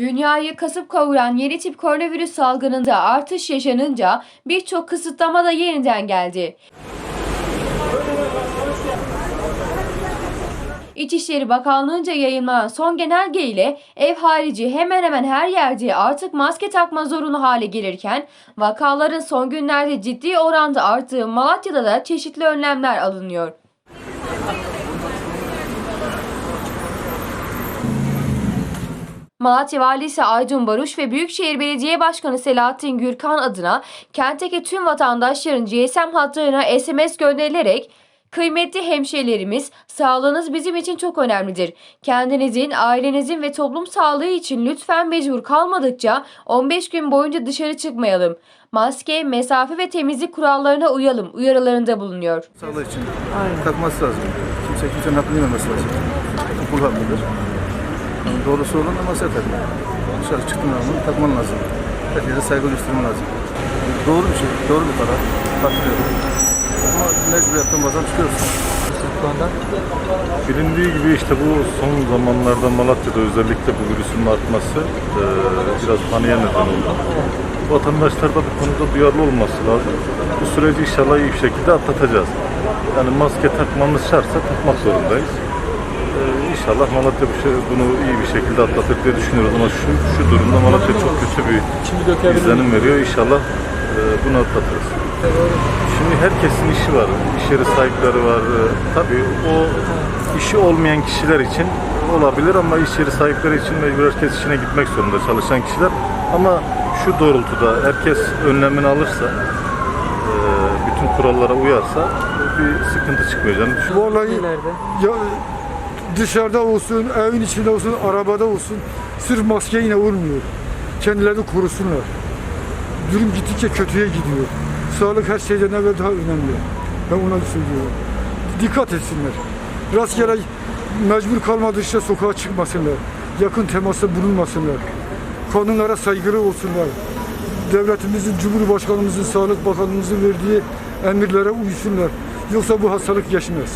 Dünyayı kasıp kavuran yeni tip koronavirüs salgınında artış yaşanınca birçok kısıtlama da yeniden geldi. İçişleri Bakanlığı'nca yayınlanan son genelge ile ev harici hemen hemen her yerde artık maske takma zorunlu hale gelirken vakaların son günlerde ciddi oranda arttığı Malatya'da da çeşitli önlemler alınıyor. Malatya Valisi Aydın Baruş ve Büyükşehir Belediye Başkanı Selahattin Gürkan adına kentteki tüm vatandaşların GSM hatlarına SMS gönderilerek Kıymetli hemşehrilerimiz, sağlığınız bizim için çok önemlidir. Kendinizin, ailenizin ve toplum sağlığı için lütfen mecbur kalmadıkça 15 gün boyunca dışarı çıkmayalım. Maske, mesafe ve temizlik kurallarına uyalım uyarılarında bulunuyor. Sağlığı için takması lazım. Kimse kimsenin hakkını yememesi lazım. Kul hakkıdır. Yani doğrusu olan namaz yeter. Dışarı çıktığın zaman takman lazım. Herkese saygı göstermen lazım. Doğru bir şey, doğru bir karar. Katılıyorum. Ama mecburiyetten bazen çıkıyorsun. Bilindiği gibi işte bu son zamanlarda Malatya'da özellikle bu virüsün artması e, biraz paniğe neden oldu. Vatandaşlar da bu konuda duyarlı olması lazım. Bu süreci inşallah iyi bir şekilde atlatacağız. Yani maske takmamız şartsa takmak zorundayız. E, inşallah Malatya bu şey, bunu iyi bir şekilde atlatır diye düşünüyoruz ama şu, şu durumda Malatya çok kötü bir izlenim veriyor. İnşallah e, bunu atlatırız. Şimdi herkesin işi var, iş yeri sahipleri var. Ee, Tabii o işi olmayan kişiler için olabilir ama iş yeri sahipleri için mecbur herkes işine gitmek zorunda çalışan kişiler. Ama şu doğrultuda herkes önlemini alırsa, e, bütün kurallara uyarsa bir sıkıntı çıkmayacağını düşünüyorum. Vallahi ya dışarıda olsun, evin içinde olsun, arabada olsun sırf maske yine olmuyor. Kendilerini korusunlar. Durum gittikçe kötüye gidiyor. Sağlık her şeyden evvel daha önemli. Ben ona söylüyorum. Dikkat etsinler. Rastgele mecbur kalmadıkça sokağa çıkmasınlar. Yakın temasta bulunmasınlar. Kanunlara saygılı olsunlar. Devletimizin, Cumhurbaşkanımızın, Sağlık Bakanımızın verdiği emirlere uysunlar. Yoksa bu hastalık geçmez.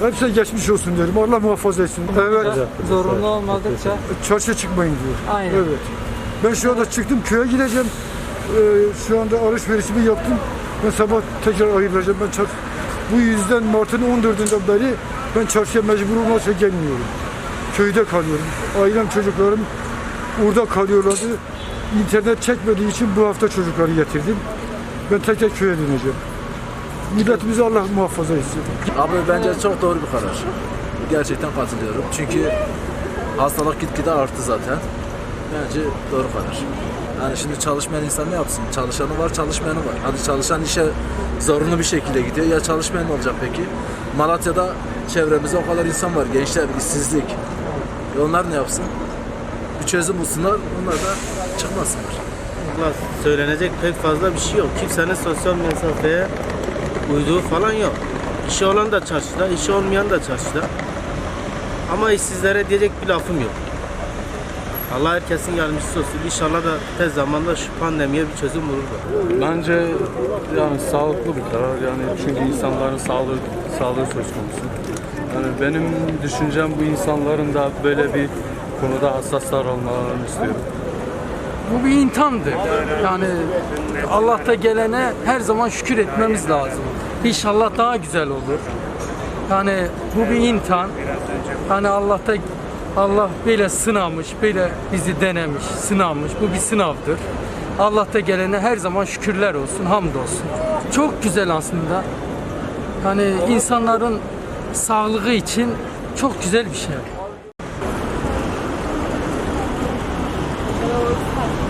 Hepsi geçmiş olsun derim. Allah muhafaza etsin. Evet. Zorunlu olmadıkça Çarşıya çıkmayın diyor. Aynen. Evet. Ben şu anda çıktım köye gideceğim. Ee, şu anda alışverişimi yaptım. Ben sabah tekrar ayrılacağım. Ben çarşı... Bu yüzden Mart'ın 14'ünden beri ben çarşıya mecbur olmazsa gelmiyorum. Köyde kalıyorum. Ailem çocuklarım orada kalıyorlardı. İnternet çekmediği için bu hafta çocukları getirdim. Ben tekrar köye döneceğim. Milletimizi Allah muhafaza etsin. Abi bence çok doğru bir karar. Gerçekten katılıyorum. Çünkü hastalık gitgide arttı zaten. Bence doğru karar. Yani şimdi çalışmayan insan ne yapsın? Çalışanı var, çalışmayanı var. Hadi çalışan işe zorunlu bir şekilde gidiyor. Ya çalışmayan ne olacak peki? Malatya'da çevremizde o kadar insan var. Gençler, işsizlik. E onlar ne yapsın? Bir çözüm bulsunlar, onlar da çıkmasınlar. Valla söylenecek pek fazla bir şey yok. Kimsenin sosyal mesafeye uyduğu falan yok. İşi olan da çarşıda, işi olmayan da çarşıda. Ama işsizlere diyecek bir lafım yok. Allah herkesin yardımcısı olsun. İnşallah da tez zamanda şu pandemiye bir çözüm bulur da. Bence yani sağlıklı bir karar yani çünkü insanların sağlığı sağlığı söz konusu. Yani benim düşüncem bu insanların da böyle bir konuda hassaslar olmalarını istiyorum. Bu bir imtihandır. Yani Allah'ta gelene her zaman şükür etmemiz lazım. İnşallah daha güzel olur. Yani bu bir imtihan. Hani Allah'ta Allah böyle sınamış, böyle bizi denemiş, sınamış. Bu bir sınavdır. Allah'ta gelene her zaman şükürler olsun, hamdolsun. Çok güzel aslında. Hani insanların sağlığı için çok güzel bir şey. 都看,